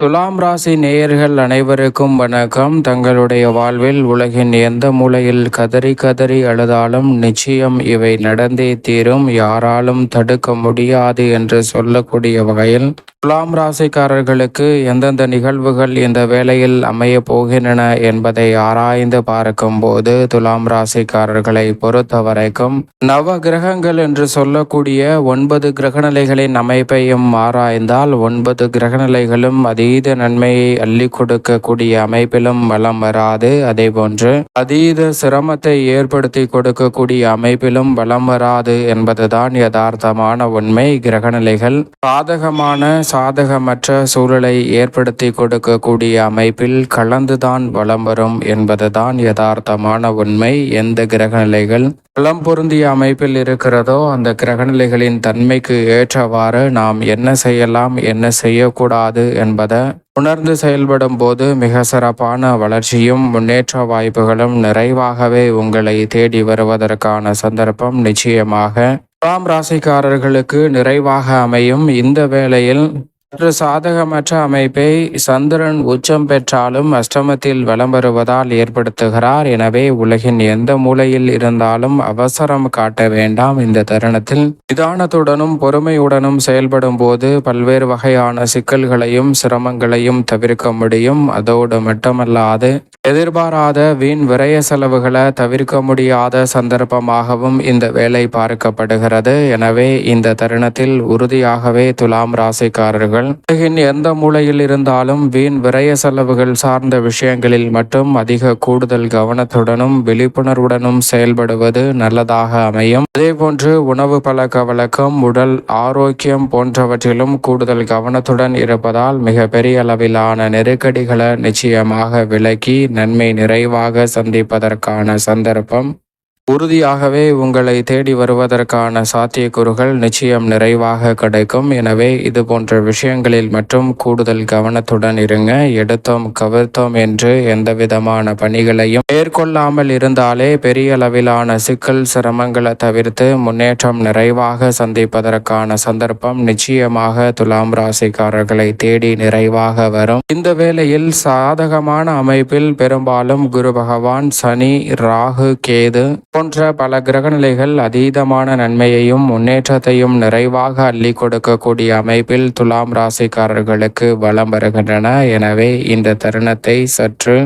துலாம் ராசி நேயர்கள் அனைவருக்கும் வணக்கம். தங்களுடைய வாழ்வில் உலகின் எந்த மூலையில் கதறி கதறி அழுதாலும் நிச்சயம் இவை நடந்தே தீரும். யாராலும் தடுக்க முடியாது என்று சொல்லக்கூடிய வகையில் துலாம் ராசிக்காரர்களுக்கு எந்தெந்த நிகழ்வுகள் இந்த வேளையில் அமைய போகின்றன என்பதை ஆராய்ந்து பார்க்கும் போது துலாம் ராசிக்காரர்களை பொறுத்த வரைக்கும் நவ கிரகங்கள் என்று சொல்லக்கூடிய ஒன்பது கிரகநிலைகளின் அமைப்பையும் ஆராய்ந்தால் ஒன்பது கிரகநிலைகளும் அதீத நன்மையை அள்ளி கொடுக்கக்கூடிய அமைப்பிலும் வலம் வராது. அதே போன்று அதீத சிரமத்தை ஏற்படுத்தி கொடுக்கக்கூடிய அமைப்பிலும் வலம் வராது என்பதுதான் யதார்த்தமான உண்மை. கிரகநிலைகள் சாதகமான சாதகமற்ற சூழலை ஏற்படுத்தி கொடுக்கக்கூடிய அமைப்பில் கலந்துதான் வலம் வரும் என்பதுதான் யதார்த்தமான உண்மை. எந்த கிரகநிலைகள் பலம் பொருந்திய அமைப்பில் இருக்கிறதோ அந்த கிரகநிலைகளின் தன்மைக்கு ஏற்றவாறு நாம் என்ன செய்யலாம் என்ன செய்யக்கூடாது என்பதை உணர்ந்து செயல்படும் போது மிக சிறப்பான வளர்ச்சியும் முன்னேற்ற வாய்ப்புகளும் நிறைவாகவே உங்களை தேடி வருவதற்கான சந்தர்ப்பம் நிச்சயமாக துலாம் ராசிக்காரர்களுக்கு நிறைவாக அமையும். இந்த வேளையில் சற்று சாதகமற்ற அமைப்பை சந்திரன் உச்சம் பெற்றாலும் அஷ்டமத்தில் வலம் வருவதால் ஏற்படுத்துகிறார். எனவே உலகின் எந்த மூலையில் இருந்தாலும் அவசரம் காட்ட வேண்டாம் இந்த தருணத்தில். நிதானத்துடனும் பொறுமையுடனும் செயல்படும் போது பல்வேறு வகையான சிக்கல்களையும் சிரமங்களையும் தவிர்க்க முடியும். அதோடு மட்டுமல்லாது எதிர்பாராத வீண் விரய செலவுகளை தவிர்க்க முடியாத சந்தர்ப்பமாகவும் இந்த வேலை பார்க்கப்படுகிறது. எனவே இந்த தருணத்தில் உறுதியாகவே துலாம் ராசிக்காரர்கள் உலகின் எந்த மூலையில் இருந்தாலும் வீண் விரய செலவுகள் சார்ந்த விஷயங்களில் மட்டும் அதிக கூடுதல் கவனத்துடனும் விழிப்புணர்வுடனும் செயல்படுவது நல்லதாக அமையும். அதேபோன்று உணவு பழக்க வழக்கம் உடல் ஆரோக்கியம் போன்றவற்றிலும் கூடுதல் கவனத்துடன் இருப்பதால் மிக பெரிய அளவிலான நெருக்கடிகளை நிச்சயமாக விலக்கி நன்மை நிறைவாக சந்திப்பதற்கான சந்தர்ப்பம். உறுதியாகவே உங்களை தேடி வருவதற்கான சாத்தியக்கூறுகள் நிச்சயம் நிறைவாக கிடைக்கும். எனவே இது போன்ற விஷயங்களில் மட்டும் கூடுதல் கவனத்துடன் இருங்க. எடுத்தோம் கவிர்த்தோம் என்று எந்த விதமான பணிகளையும் மேற்கொள்ளாமல் இருந்தாலே பெரிய அளவிலான சிக்கல் சிரமங்களை தவிர்த்து முன்னேற்றம் நிறைவாக சந்திப்பதற்கான சந்தர்ப்பம் நிச்சயமாக துலாம் ராசிக்காரர்களை தேடி நிறைவாக வரும். இந்த வேளையில் சாதகமான அமைப்பில் பெரும்பாலும் குரு பகவான் சனி ராகு கேது போன்ற பல கிரகநிலைகள் அதீதமான நன்மையையும் முன்னேற்றத்தையும் நிறைவாக அள்ளி கொடுக்கக்கூடிய அமைப்பில் துலாம் ராசிக்காரர்களுக்கு வலம் வருகின்றன. எனவே இந்த தருணத்தை சற்று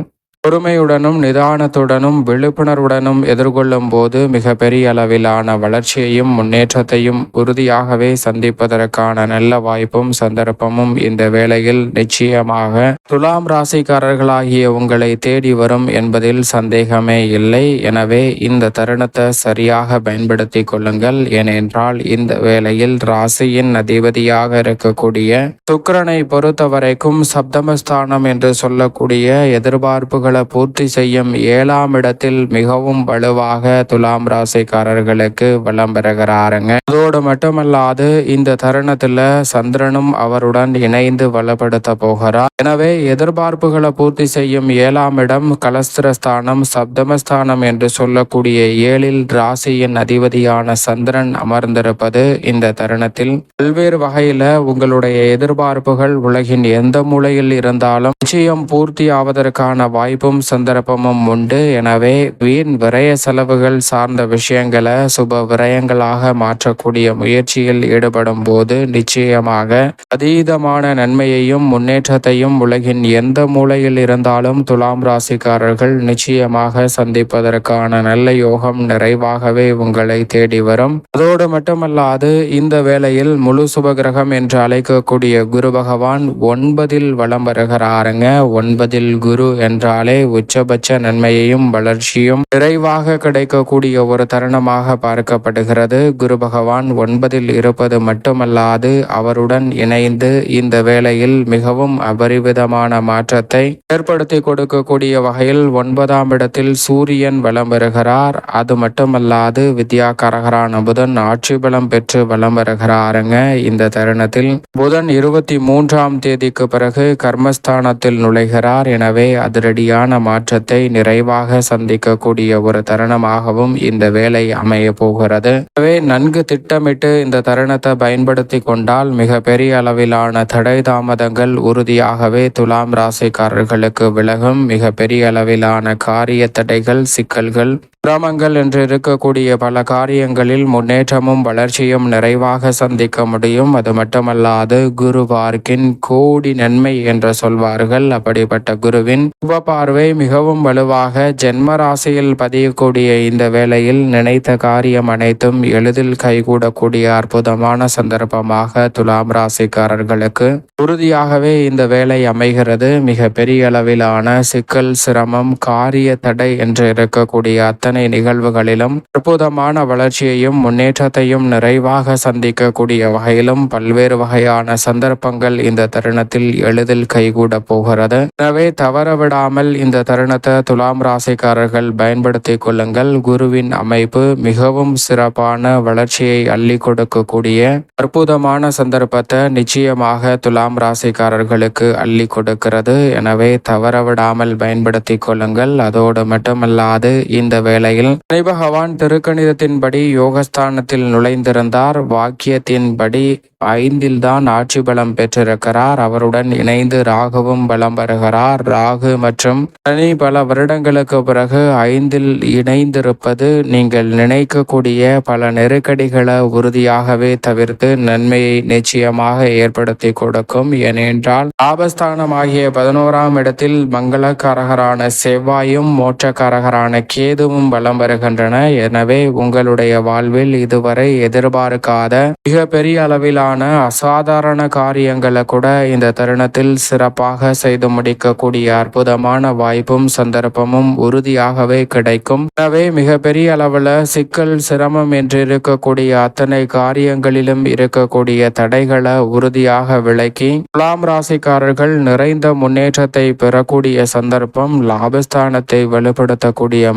பொறுமையுடனும் நிதானத்துடனும் விழிப்புணர்வுடனும் எதிர்கொள்ளும் போது மிக பெரிய அளவிலான வளர்ச்சியையும் முன்னேற்றத்தையும் உறுதியாகவே சந்திப்பதற்கான நல்ல வாய்ப்பும் சந்தர்ப்பமும் இந்த வேளையில் நிச்சயமாக துலாம் ராசிக்காரர்களாகிய உங்களை தேடி வரும் என்பதில் சந்தேகமே இல்லை. எனவே இந்த தருணத்தை சரியாக பயன்படுத்தி கொள்ளுங்கள். ஏனென்றால் இந்த வேளையில் ராசியின் அதிபதியாக இருக்கக்கூடிய சுக்கரனை பொறுத்தவரைக்கும் சப்தமஸ்தானம் என்று சொல்லக்கூடிய எதிர்பார்ப்புகள் தேவைகளை பூர்த்தி செய்யும் ஏழாம் இடத்தில் மிகவும் வலுவாக துலாம் ராசிக்காரர்களுக்கு வளம் பெறுகிறாருங்க. அதோடு மட்டுமல்லாது இந்த தருணத்துல சந்திரனும் அவருடன் இணைந்து வளப்படுத்த போகிறார். எனவே எதிர்பார்ப்புகளை பூர்த்தி செய்யும் ஏழாம் இடம் கலஸ்திரஸ்தானம் சப்தமஸ்தானம் என்று சொல்லக்கூடிய ஏழில் ராசியின் அதிபதியான சந்திரன் அமர்ந்திருப்பது இந்த தருணத்தில். பல்வேறு வகையில உங்களுடைய எதிர்பார்ப்புகள் உலகின் எந்த மூலையில் இருந்தாலும் நிச்சயம் பூர்த்தி ஆவதற்கான வாய்ப்பும் சந்தர்ப்பமும் உண்டு. எனவே வீண் விரய செலவுகள் சார்ந்த விஷயங்களை சுப விரயங்களாக மாற்றக்கூடிய முயற்சியில் ஈடுபடும் போது நிச்சயமாக அதீதமான நன்மையையும் முன்னேற்றத்தையும் உலகின் எந்த மூலையில் இருந்தாலும் துலாம் ராசிக்காரர்கள் நிச்சயமாக சந்திப்பதற்கான நல்ல யோகம் நிறைவாகவே உங்களை தேடி வரும். அதோடு மட்டுமல்லாது இந்த வேளையில் முழு சுபகிரகம் என்று அழைக்கக்கூடிய குரு பகவான் ஒன்பதில் வளம் வருகிறாருங்க. ஒன்பதில் குரு என்றாலே உச்சபட்ச நன்மையையும் வளர்ச்சியும் விரைவாக கிடைக்கக்கூடிய ஒரு தருணமாக பார்க்கப்படுகிறது. குரு பகவான் ஒன்பதில் இருப்பது மட்டுமல்லாது அவருடன் இணைந்து இந்த வேளையில் மிகவும் அபரிவிதமான மாற்றத்தை ஏற்படுத்தி கொடுக்கக்கூடிய வகையில் ஒன்பதாம் இடத்தில் சூரியன் வலம் வருகிறார். அது மட்டுமல்லாது வித்யா கரகரான புதன் ஆட்சி பலம் பெற்று வலம் வருகிறாருங்க. இந்த தருணத்தில் புதன் இருபத்தி மூன்றாம் தேதிக்கு பிறகு கர்மஸ்தானத்தில் தருணத்தில் நுழைகிறார். எனவே அதிரடியான மாற்றத்தை நிறைவாக சந்திக்கக்கூடிய ஒரு தருணமாகவும் இந்த வேலை அமைய போகிறது. எனவே நன்கு திட்டமிட்டு இந்த தருணத்தை பயன்படுத்தி கொண்டால் மிக பெரிய அளவிலான தடை தாமதங்கள் உறுதியாகவே துலாம் ராசிக்காரர்களுக்கு விலகும். மிக பெரிய அளவிலான காரிய தடைகள் சிக்கல்கள் கிராமங்கள் என்று இருக்கக்கூடிய பல காரியங்களில் முன்னேற்றமும் வளர்ச்சியும் நிறைவாக சந்திக்க முடியும். அது மட்டுமல்லாது குருவார்க்கின் கோடி நன்மை என்று சொல்வார்கள். அப்படிப்பட்ட குருவின் உப பார்வை மிகவும் வலுவாக ஜென்ம ராசியில் பதியக்கூடிய இந்த வேளையில் நினைத்த காரியம் அனைத்தும் எளிதில் கைகூடக்கூடிய அற்புதமான சந்தர்ப்பமாக துலாம் ராசிக்காரர்களுக்கு உறுதியாகவே இந்த வேலை அமைகிறது. மிக பெரிய அளவிலான சிக்கல் சிரமம் காரிய தடை என்று இருக்கக்கூடிய அத்தனை நிகழ்வுகளிலும் அற்புதமான வளர்ச்சியையும் முன்னேற்றத்தையும் நிறைவாக சந்திக்கக்கூடிய வகையிலும் பல்வேறு வகையான சந்தர்ப்பங்கள் இந்த தருணத்தில் எளிதில் கைகூட போகிறது. எனவே தவறவிடாமல் இந்த தருணத்தை துலாம் ராசிக்காரர்கள் பயன்படுத்தி கொள்ளுங்கள். குருவின் அமைப்பு மிகவும் சிறப்பான வளர்ச்சியை அள்ளி கொடுக்கக்கூடிய அற்புதமான சந்தர்ப்பத்தை நிச்சயமாக துலாம் ராசிக்காரர்களுக்கு அள்ளி கொடுக்கிறது. எனவே தவறவிடாமல் பயன்படுத்தி கொள்ளுங்கள். அதோடு மட்டுமல்லாது இந்த வேளையில் சனி பகவான் திருக்கணிதத்தின்படி யோகஸ்தானத்தில் நுழைந்திருந்தார். வாக்கியத்தின்படி ஐந்தில் தான் ஆட்சி பலம் பெற்றிருக்கிறார். அவருடன் இணைந்து ராகுவும் பலம் பெறுகிறார் ராகு மற்றும் சனி பல வருடங்களுக்கு பிறகு ஐந்தில் இணைந்திருப்பது நீங்கள் நினைக்கக்கூடிய பல நெருக்கடிகளை உறுதியாகவே தவிர்த்து நன்மையை நிச்சயமாக ஏற்படுத்தி கொடுக்கும். ஏனென்றால் லாபஸ்தானமாகிய பதினோராம் இடத்தில் மங்களக்காரகரான செவ்வாயும் மோட்சக்காரகரான கேதுவும் பலம் வருகின்றன. எனவே உங்களுடைய வாழ்வில் இதுவரை எதிர்பார்க்காத மிக பெரிய அளவிலான அசாதாரண காரியங்களை கூட இந்த தருணத்தில் சிறப்பாக செய்து முடிக்கக்கூடிய அற்புதமான வாய்ப்பும் சந்தர்ப்பமும் உறுதியாகவே கிடைக்கும். எனவே மிகப்பெரிய அளவில் சிக்கல் சிரமம் என்று இருக்கக்கூடிய அத்தனை காரியங்களிலும் இருக்கக்கூடிய தடைகளை உறுதியாக விளக்கி துலாம் ராசிக்காரர்கள் நிறைந்த முன்னேற்றத்தை பெறக்கூடிய சந்தர்ப்பம் லாபஸ்தானத்தை வலுப்படுத்தக்கூடிய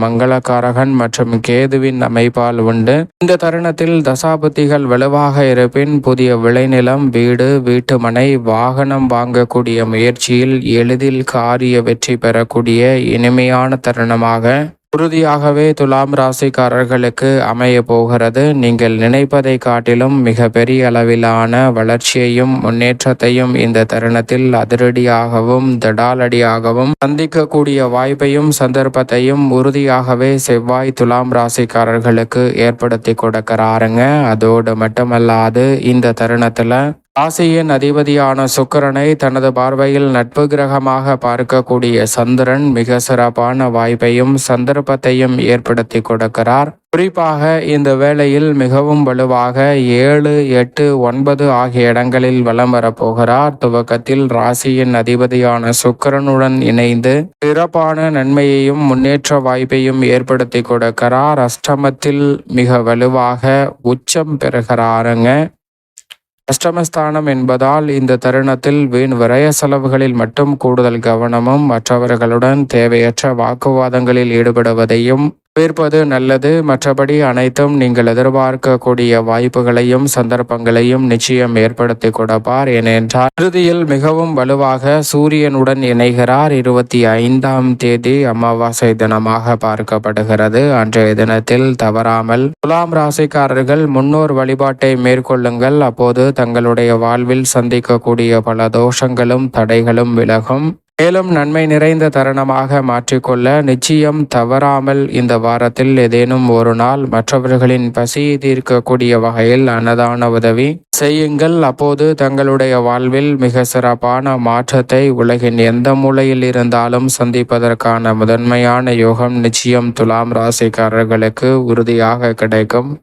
மங்களக்காரகன் மற்றும் கேதுவின் அமைப்பால் உண்டு இந்த தருணத்தில் தசாபதிகள் வலுவாக இருப்பின் புதிய விளைநிலம் வீடு வீட்டுமனை வாகனம் வாங்கக்கூடிய முயற்சியில் எளிதில் காரிய வெற்றி பெறக்கூடிய இனிமையான தருணமாக உறுதியாகவே துலாம் ராசிக்காரர்களுக்கு அமைய போகிறது. நீங்கள் நினைப்பதை காட்டிலும் மிக பெரிய அளவிலான வளர்ச்சியையும் முன்னேற்றத்தையும் இந்த தருணத்தில் அதிரடியாகவும் தடாலடியாகவும் சந்திக்கக்கூடிய வாய்ப்பையும் சந்தர்ப்பத்தையும் உறுதியாகவே செவ்வாய் துலாம் ராசிக்காரர்களுக்கு ஏற்படுத்தி கொடுக்கிறாருங்க. அதோடு மட்டுமல்லாது இந்த தருணத்தில் ராசியின் அதிபதியான சுக்கிரனை தனது பார்வையில் நட்பு கிரகமாக பார்க்கக்கூடிய சந்திரன் மிக சிறப்பான வாய்ப்பையும் சந்தர்ப்பத்தையும் ஏற்படுத்தி கொடுக்கிறார். குறிப்பாக இந்த வேளையில் மிகவும் வலுவாக ஏழு எட்டு ஒன்பது ஆகிய இடங்களில் வலம் வரப்போகிறார் துவக்கத்தில் ராசியின் அதிபதியான சுக்கிரனுடன் இணைந்து சிறப்பான நன்மையையும் முன்னேற்ற வாய்ப்பையும் ஏற்படுத்தி கொடுக்கிறார். அஷ்டமத்தில் மிக வலுவாக உச்சம் பெறுகிறாருங்க. அஷ்டமஸ்தானம் என்பதால் இந்த தருணத்தில் வீண் விரய செலவுகளில் மட்டும் கூடுதல் கவனமும் மற்றவர்களுடன் தேவையற்ற வாக்குவாதங்களில் ஈடுபடுவதையும் தவிர்ப்பது நல்லது. மற்றபடி அனைத்தும் நீங்கள் எதிர்பார்க்கக்கூடிய வாய்ப்புகளையும் சந்தர்ப்பங்களையும் நிச்சயம் ஏற்படுத்தி கொடுப்பார். ஏனென்றால் இறுதியில் மிகவும் வலுவாக சூரியனுடன் இணைகிறார். இருபத்தி ஐந்தாம் தேதி அமாவாசை தினமாக பார்க்கப்படுகிறது. அன்றைய தினத்தில் தவறாமல் துலாம் ராசிக்காரர்கள் முன்னோர் வழிபாட்டை மேற்கொள்ளுங்கள். அப்போது தங்களுடைய வாழ்வில் சந்திக்கக்கூடிய பல தோஷங்களும் தடைகளும் விலகும். மேலும் நன்மை நிறைந்த தருணமாக மாற்றிக்கொள்ள நிச்சயம் தவறாமல் இந்த வாரத்தில் ஏதேனும் ஒரு நாள் மற்றவர்களின் பசியை தீர்க்கக்கூடிய வகையில் அன்னதான உதவி செய்யுங்கள். அப்போது தங்களுடைய வாழ்வில் மிக சிறப்பான மாற்றத்தை உலகின் எந்த மூலையில் இருந்தாலும் சந்திப்பதற்கான முதன்மையான யோகம் நிச்சயம் துலாம் ராசிக்காரர்களுக்கு உறுதியாக கிடைக்கும்.